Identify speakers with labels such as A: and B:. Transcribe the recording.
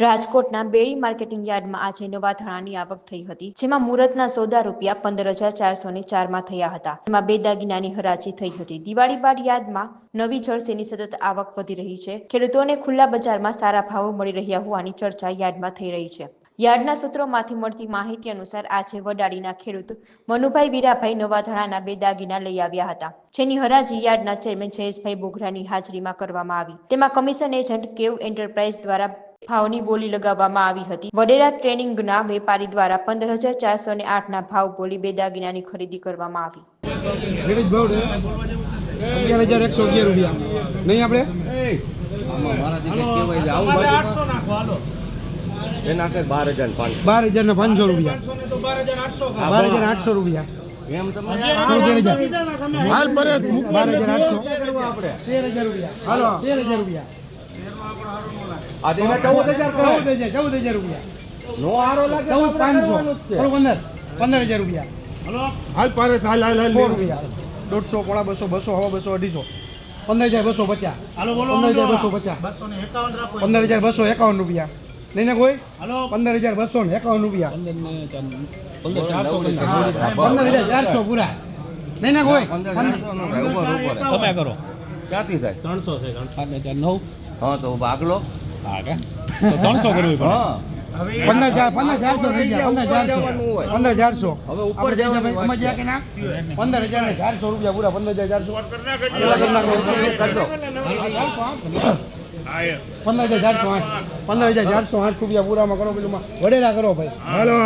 A: રાજકોટના બેડી માર્કેટિંગ યાર્ડમાં આજે નવા ધાણાની આવક થઈ હતી, જેમાં મુહૂર્તના સોદા રૂપિયા પંદર હજાર ચારસો ને ચારમાં થયા હતા. જેમાં બે દાગીનાની હરાજી થઈ હતી. દિવાળી બાદ યાર્ડમાં નવી જળસેની સતત આવક વધી રહી છે. ખેડૂતોને ખુલ્લા બજારમાં સારા ભાવો મળી રહ્યા હોવાની ચર્ચા યાર્ડમાં થઈ રહી છે. યાર્ડના સૂત્રોમાંથી મળતી માહિતી અનુસાર આજે વડાડીના ખેડૂત મનુભાઈ વીરાભાઈ નવા ધાણાના બે દાગીના લઈ આવ્યા હતા. જેની હરાજી યાર્ડના ચેરમેન જયેશભાઈ બોઘરાની હાજરીમાં કરવામાં આવી. તેમાં કમિશન એજન્ટ કેવ એન્ટરપ્રાઇઝ દ્વારા ભાવની બોલી લગાવવામાં આવી હતી. વડેરા ટ્રેનિંગના વેપારી દ્વારા પંદર હજાર ચારસો ને આઠના ભાવ બોલી બે દાગીનાની ખરીદી કરવામાં આવી.
B: અગિયાર હજાર એકસો અગિયાર રૂપિયા. નહીં આપણે?
C: બાર હજાર ને પાંચસો.
B: રૂપિયા. બાર હજાર આઠસો રૂપિયા. હાલ પરે બાર હજાર આઠસો. તેર હજાર રૂપિયા. હાલો. તેર હજાર રૂપિયા.
C: આ તો ચૌદ હજાર
B: ચૌદ હજાર ચૌદ હજાર રૂપિયા.
C: નો હારો લાગે
B: ચૌદ પાંચસો. પંદર. પંદર હજાર રૂપિયા. હાલ? પારે હાલ હાલ હાલ. રૂપિયા. દોઢસો પોણા બસો બસો હવા બસો અઢીસો. પંદર હજાર બસો પચાસ. પંદર હજાર બસો પચાસ. પંદર હજાર બસો એકાવન રૂપિયા. નહીં ને કોઈ? પંદર હજાર બસો ને એકાવન રૂપિયા. પંદર હજાર ચારસો પૂરા. નહીં ને કોઈ.
D: તમે કરો.
C: ક્યાંથી થાય?
D: ત્રણસો છે નવ.
C: હા તો ભાગલો
D: લો ત્રણસો કરવી પડે.
C: હા.
B: પંદર હજાર પંદર ચારસો થઈ ગયા પંદર ચારસો. પંદર ચારસો.
C: હવે ઉપર
B: સમજ્યા કે ના? પંદર હજાર ને ચારસો રૂપિયા પૂરા પંદર હજાર ચારસો. પંદર હજાર ચારસો આઠ. પંદર હજાર ચારસો આઠ. રૂપિયા પૂરામાં કરો પેલું વડેલા કરો ભાઈ. હાલો.